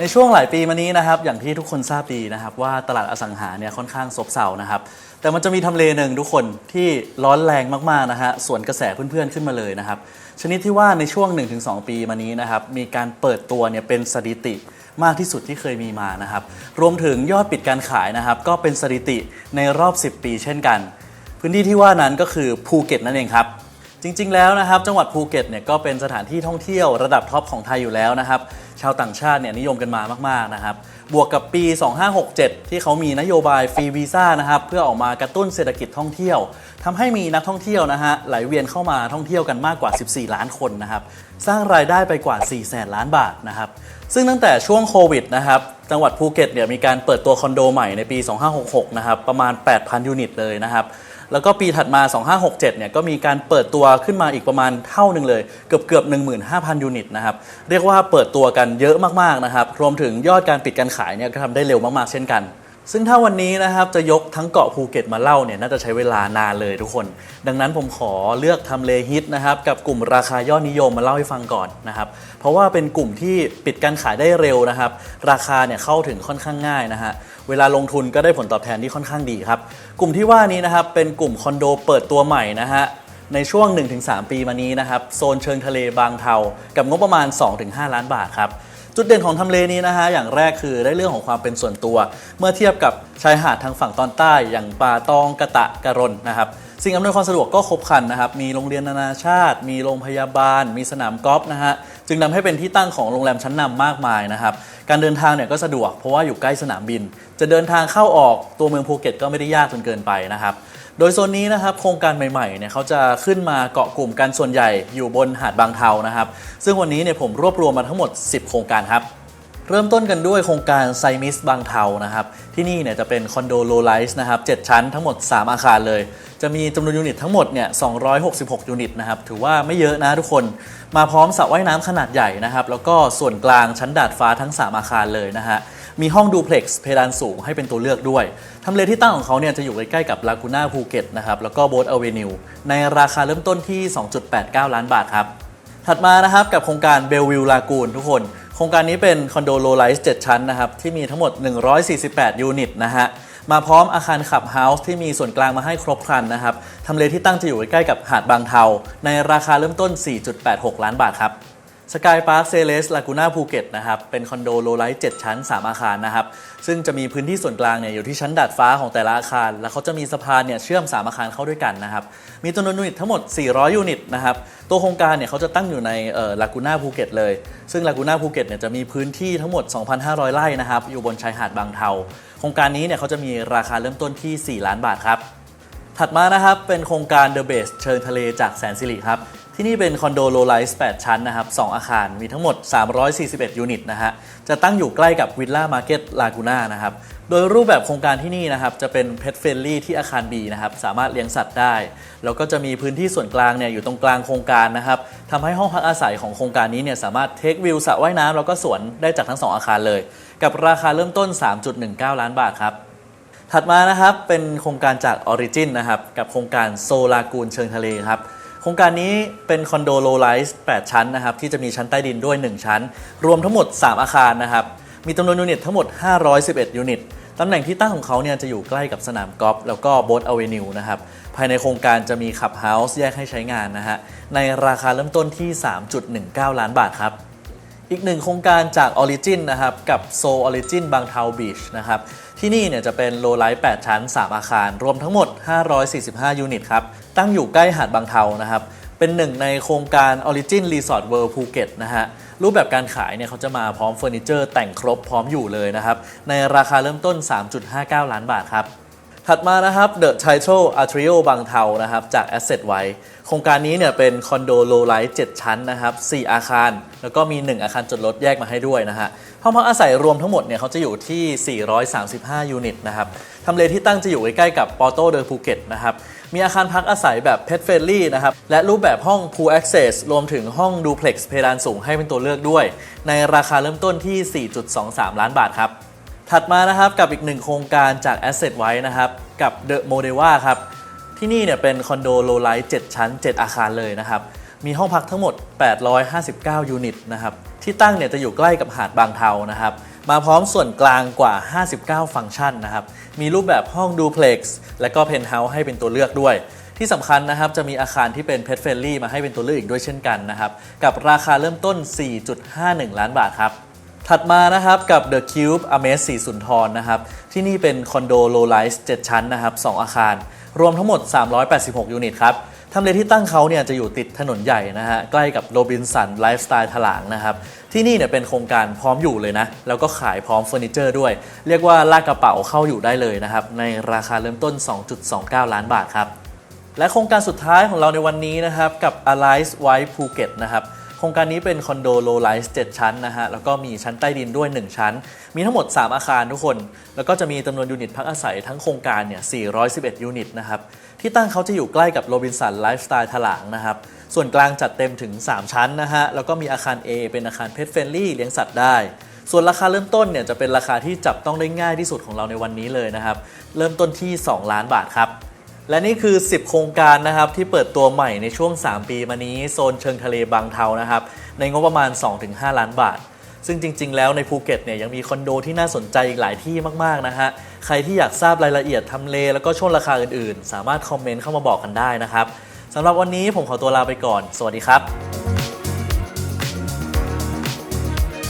ในช่วงหลายปีมานี้นะครับอย่างที่ทุกคนทราบดีนะครับว่าตลาดอสังหาเนี่ยค่อนข้างซบเซานะครับแต่มันจะมีทำเลหนึ่งทุกคนที่ร้อนแรงมากๆนะฮะสวนกระแสเพื่อนๆขึ้นมาเลยนะครับชนิดที่ว่าในช่วง 1-2 ปีมานี้นะครับมีการเปิดตัวเนี่ยเป็นสถิติมากที่สุดที่เคยมีมานะครับรวมถึงยอดปิดการขายนะครับก็เป็นสถิติในรอบ 10 ปีเช่นกัน พื้นที่ที่ว่านั้นก็คือภูเก็ตนั่นเองครับจริงๆแล้วนะครับจังหวัดภูเก็ตเนี่ยก็เป็นสถานที่ท่องเที่ยวระดับท็อปของไทยอยู่แล้วนะครับ ชาวต่างชาติเนี่ยนิยมกันมามากๆนะครับบวกกับปี 2567 ที่เขามีนโยบายฟรีวีซ่านะครับเพื่อออกมากระตุ้นเศรษฐกิจท่องเที่ยวทำให้มีนักท่องเที่ยวนะฮะไหลเวียนเข้ามาท่องเที่ยวกันมากกว่า 14 ล้านคนนะครับสร้างรายได้ไปกว่า 4 แสนล้านบาทนะครับ ซึ่งตั้งแต่ช่วงโควิดนะครับจังหวัดภูเก็ตเนี่ยมีการเปิดตัวคอนโดใหม่ในปี 2566 นะครับประมาณ 8,000 ยูนิตเลยนะครับแล้วก็ปีถัดมา 2567 เนี่ยก็มีการเปิดตัวขึ้นมาอีกประมาณเท่าหนึ่งเลย เกือบเกือบ15,000 ยูนิตนะครับเรียกว่าเปิดตัวกันเยอะมากๆนะครับรวมถึงยอดการปิดการขายเนี่ยก็ทำได้เร็วมากๆเช่นกัน ซึ่งถ้าวันนี้นะครับจะยกทั้งเกาะภูเก็ตมาเล่าเนี่ยน่าจะใช้เวลานานเลยทุกคน ดังนั้นผมขอเลือกทำเลฮิตนะครับกับกลุ่มราคายอดนิยมมาเล่าให้ฟังก่อนนะครับ เพราะว่าเป็นกลุ่มที่ปิดการขายได้เร็วนะครับ ราคาเนี่ยเข้าถึงค่อนข้างง่ายนะฮะเวลาลงทุนก็ได้ผลตอบแทนที่ค่อนข้างดีครับ กลุ่มที่ว่านี้นะครับเป็นกลุ่มคอนโดเปิดตัวใหม่นะฮะในช่วง 1-3 ปีมานี้นะครับโซนเชิงทะเลบางเทา กับงบประมาณ 2-5 ล้านบาทครับ จุดเด่นของทำเลนี้นะฮะอย่างแรกคือได้เรื่องของความเป็นส่วนตัว เมื่อเทียบกับชายหาดทางฝั่งตอนใต้ อย่างป่าตองกะตะกะรนนะครับสิ่งอำนวยความสะดวกก็ครบครันนะครับ มีโรงเรียนนานาชาติ มีโรงพยาบาล มีสนามกอล์ฟนะฮะ จึงทำให้เป็นที่ตั้งของโรงแรมชั้นนำมากมายนะครับ การเดินทางเนี่ยก็สะดวกเพราะว่าอยู่ใกล้สนามบิน จะเดินทางเข้าออกตัวเมืองภูเก็ตก็ไม่ได้ยากจนเกินไปนะครับ โดยโซนนี้นะครับโครงการใหม่ๆเนี่ยเขาจะขึ้นมาเกาะกลุ่มกันส่วนใหญ่อยู่บนหาดบางเทานะครับ ซึ่งวันนี้เนี่ยผมรวบรวมมาทั้งหมด 10 โครงการครับเริ่มต้นกันด้วยโครงการไซมิสบางเทานะครับ ที่นี่เนี่ยจะเป็นคอนโดโลไลส์นะครับ 7 ชั้นทั้งหมด 3 อาคารเลย จะมีจำนวนยูนิตทั้งหมดเนี่ย 266 ยูนิตนะครับ ถือว่าไม่เยอะนะทุกคน มาพร้อมสระว่ายน้ำขนาดใหญ่นะครับ แล้วก็ส่วนกลางชั้นดาดฟ้าทั้ง 3 อาคารเลยนะฮะ มีห้องดูเพล็กซ์เพดานสูงให้เป็นตัวเลือกด้วย ทำเลที่ตั้งของเขาเนี่ยจะอยู่ใกล้ๆกับลากูน่าภูเก็ตนะครับ แล้วก็โบ t อเวนิวในราคาเริ่มต้นที่ 2.89 ล้านบาทครับ ถัดมานะครับกับโครงการเบลวิวลากูนทุกคน โครงการนี้เป็นคอนโดโลไลส์7ชั้นนะครับที่มีทั้งหมด 148 ยูนิตนะฮะมาพร้อมอาคารขับเฮาส์ที่มีส่วนกลางมาให้ครบครันนะครับ ทำเลที่ตั้งจะอยู่ใกล้ๆกับหาดบางเทา ในราคาเริ่มต้น 4.86 ล้านบาทครับ สกายพาร์คเซเลสลากูน่าภูเก็ตนะครับ เป็นคอนโดโลไลท์7ชั้น 3 อาคารนะครับ ซึ่งจะมีพื้นที่ส่วนกลางเนี่ยอยู่ที่ชั้นดาดฟ้าของแต่ละอาคาร แล้วเขาจะมีสะพานเนี่ยเชื่อม 3 อาคารเข้าด้วยกันนะครับ มีจำนวนยูนิตทั้งหมด 400 ยูนิตนะครับ ตัวโครงการเนี่ยเขาจะตั้งอยู่ในลากูน่าภูเก็ตเลย ซึ่งลากูน่าภูเก็ตเนี่ยจะมีพื้นที่ทั้งหมด 2,500 ไร่นะครับ อยู่บนชายหาดบางเทา โครงการนี้เนี่ยเขาจะมีราคาเริ่มต้นที่ 4 ล้านบาทครับ ถัดมานะครับเป็นโครงการ The Base เชิงทะเลจากแสนสิริครับ ที่นี่เป็นคอนโดโลไลส์8ชั้นนะครับ 2 อาคารมีทั้งหมด 341 ยูนิตนะฮะ จะตั้งอยู่ใกล้กับวิลล่ามาร์เก็ตลากูน่านะครับ โดยรูปแบบโครงการที่นี่นะครับ จะเป็นเพ t เฟ n ลี่ที่อาคาร B นะครับ สามารถเลี้ยงสัตว์ได้ แล้วก็จะมีพื้นที่ส่วนกลางเนี่ยอยู่ตรงกลางโครงการนะครับทำให้ห้องพักอาศัยของโครงการนี้เนี่ยสามารถเทควิวสระว่ายน้ำแล้วก็สวนได้จากทั้งสอาคารเลย กับราคาเริ่มต้น 3.19 ล้านบาทครับถัดมานะครับเป็นโครงการจาก Origin นะครับกับโครงการโซลากูนเชิงทะเลครับ ครงการนี้เป็นคอนโดโลไลส์8ชั้นนะครับที่จะมีชั้นใต้ดินด้วย 1 ชั้น รวมทั้งหมด 3 อาคารนะครับมีจำนวนยูนิตทั้งหมด 511 ยูนิตตำแหน่งที่ตั้งของเขาเนี่ยจะอยู่ใกล้กับสนามกอล์ฟแล้วก็โบ t อเวนิวนะครับภายในโครงการจะมีขับเฮาส์แยกให้ใช้งานนะฮะในราคาเริ่มต้นที่ 3.19 ล้านบาทครับ อีกหนึ่งโครงการจาก Origin นะครับ กับ Soul Origin บางเทาบีชนะครับ ที่นี่เนี่ยจะเป็นโลไลท์8ชั้น 3 อาคาร รวมทั้งหมด 545 ยูนิตครับ ตั้งอยู่ใกล้หาดบางเทานะครับ เป็นหนึ่งในโครงการ Origin Resort World Phuket นะฮะ รูปแบบการขายเนี่ยเขาจะมาพร้อมเฟอร์นิเจอร์แต่งครบพร้อมอยู่เลยนะครับ ในราคาเริ่มต้น 3.59 ล้านบาทครับ ถัดมานะครับ The Title Atrio บางเทานะครับจาก Asset ไว้โครงการนี้เนี่ยเป็นคอนโดโลไลท์7ชั้นนะครับ 4 อาคาร แล้วก็มี 1 อาคารจอดรถแยกมาให้ด้วยนะฮะห้องพักอาศัยรวมทั้งหมดเนี่ยเขาจะอยู่ที่ 435 ยูนิตนะครับทำเลที่ตั้งจะอยู่ใกล้ๆกับปอโตเดอภูเก็ตนะครับมีอาคารพักอาศัยแบบ Pet Friendly นะครับ และรูปแบบห้อง Pool Access รวมถึงห้อง Duplex เพดานสูงให้เป็นตัวเลือกด้วย ในราคาเริ่มต้นที่ 4.23 ล้านบาทครับ ถัดมานะครับกับอีกหนึ่งโครงการจาก Asset ไว้นะครับ กับ The Modeva ครับ ที่นี่เนี่ยเป็นคอนโดโลไลท์7ชั้น 7 อาคารเลยนะครับ มีห้องพักทั้งหมด 859 ยูนิตนะครับ ที่ตั้งเนี่ยจะอยู่ใกล้กับหาดบางเทานะครับ มาพร้อมส่วนกลางกว่า 59 ฟังก์ชันนะครับ มีรูปแบบห้องดูเพล็กซ์และก็เพนท์เฮาส์ให้เป็นตัวเลือกด้วยที่สำคัญนะครับ จะมีอาคารที่เป็น Pet Friendly มาให้เป็นตัวเลือกอีกด้วยเช่นกันนะครับ กับราคาเริ่มต้น 4.51 ล้านบาทครับ ถัดมานะครับกับ The Cube Amaze 4สุนทรนะครับ ที่นี่เป็นคอนโด low rise 7ชั้นนะครับ 2 อาคาร รวมทั้งหมด 386 ยูนิตครับทำเลที่ตั้งเขาเนี่ยจะอยู่ติดถนนใหญ่นะฮะใกล้กับโรบินสันไลฟ์สไตล์ถลางนะครับที่นี่เนี่ยเป็นโครงการพร้อมอยู่เลยนะ แล้วก็ขายพร้อมเฟอร์นิเจอร์ด้วย เรียกว่าลากกระเป๋าเข้าอยู่ได้เลยนะครับในราคาเริ่มต้น 2.29 ล้านบาทครับและโครงการสุดท้ายของเราในวันนี้นะครับกับ Alice White Phuket นะครับ รงการนี้เป็นคอนโด low rise 7ชั้นนะฮะ แล้วก็มีชั้นใต้ดินด้วย 1 ชั้น มีทั้งหมด 3 อาคารทุกคน แล้วก็จะมีจำนวนยูนิตพักอาศัยทั้งโครงการเนี่ย 411 ยูนิตนะครับ ที่ตั้งเขาจะอยู่ใกล้กับโรบินสันไลฟ์สไตล์ถลางนะครับ ส่วนกลางจัดเต็มถึง 3 ชั้นนะฮะ แล้วก็มีอาคาร A เป็นอาคารเพ t เฟ r นลี่เลี้ยงสัตว์ได้ส่วนราคาเริ่มต้นเนี่ยจะเป็นราคาที่จับต้องได้ง่ายที่สุดของเราในวันนี้เลยนะครับ เริ่มต้นที่ 2 ล้านบาทครับ และนี่คือ 10 โครงการนะครับที่เปิดตัวใหม่ในช่วง 3 ปีมานี้โซนเชิงทะเลบางเทานะครับในงบประมาณ 2-5 ล้านบาท ซึ่งจริง ๆ แล้วในภูเก็ตเนี่ยยังมีคอนโดที่น่าสนใจอีกหลายที่มากๆนะฮะใครที่อยากทราบรายละเอียดทำเล แล้วก็ช่วงราคาอื่นๆ สามารถคอมเมนต์เข้ามาบอกกันได้นะครับสำหรับวันนี้ผมขอตัวลาไปก่อน สวัสดีครับ